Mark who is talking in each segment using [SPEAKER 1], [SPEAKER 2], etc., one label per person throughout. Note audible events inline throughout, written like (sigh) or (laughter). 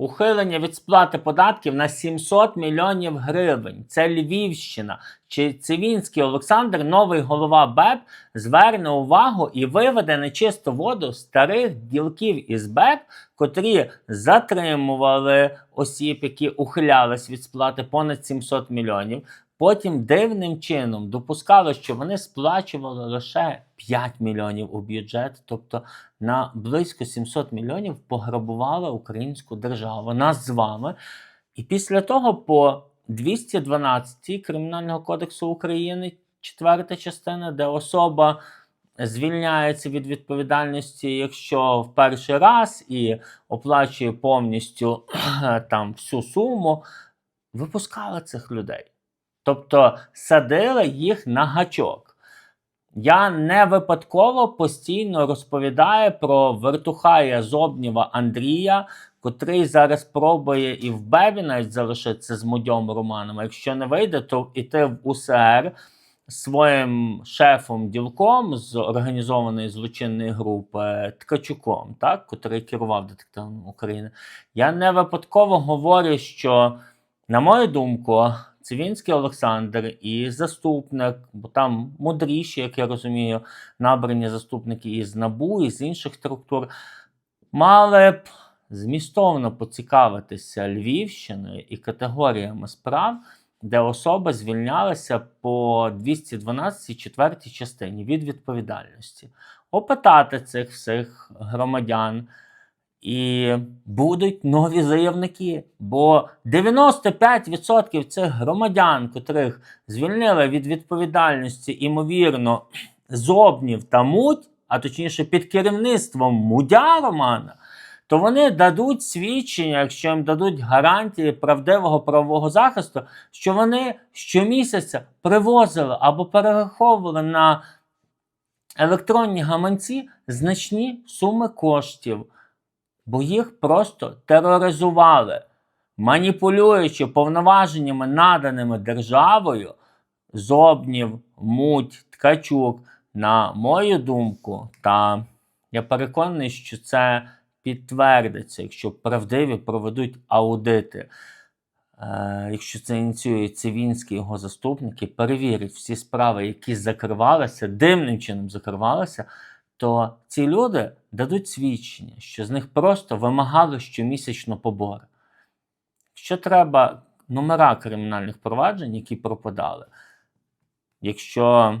[SPEAKER 1] Ухилення від сплати податків на 700 мільйонів гривень. Це Львівщина. Чи Цивінський Олександр, новий голова БЕП, зверне увагу і виведе на чисту воду старих ділків із БЕП, котрі затримували осіб, які ухилялись від сплати понад 700 мільйонів. Потім дивним чином допускали, що вони сплачували лише 5 мільйонів у бюджет, тобто на близько 700 мільйонів пограбувала українську державу, нас з вами. І після того по 212 Кримінального кодексу України, четверта частина, де особа звільняється від відповідальності, якщо в перший раз і оплачує повністю (clears throat) там всю суму, випускали цих людей. Тобто садили їх на гачок. Я не випадково постійно розповідаю про вертухая Зобнєва Андрія, котрий зараз пробує і в Бебі навіть залишитися з мудьом Романом. Якщо не вийде, то йти в УСР своїм шефом ділком з організованої злочинної групи Ткачуком, так, котрий керував детективом України. Я не випадково говорю, що, на мою думку, Цивінський Олександр і заступник, бо там мудріші, як я розумію, набрані заступники із НАБУ, і з інших структур, мали б змістовно поцікавитися Львівщиною і категоріями справ, де особа звільнялася по 212 четвертій частині від відповідальності, опитати цих всіх громадян. І будуть нові заявники. Бо 95% цих громадян, котрих звільнили від відповідальності, імовірно, зобнів та муть, а точніше під керівництвом мудя Романа, то вони дадуть свідчення, якщо їм дадуть гарантії правдивого правового захисту, що вони щомісяця привозили або перераховували на електронні гаманці значні суми коштів бо їх просто тероризували, маніпулюючи повноваженнями, наданими державою, Зобнів, Муть, Ткачук, на мою думку, та я переконаний, що це підтвердиться, якщо правдиві проведуть аудити. Е, якщо це ініціює Цивінський його заступники, перевірять всі справи, які закривалися, дивним чином закривалися, то ці люди дадуть свідчення, що з них просто вимагали щомісячно побори. Що треба номера кримінальних проваджень, які пропадали. Якщо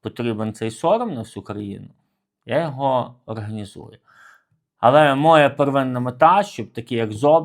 [SPEAKER 1] потрібен цей сором на всю країну, я його організую. Але моя первинна мета, щоб такі, як ЗОБ,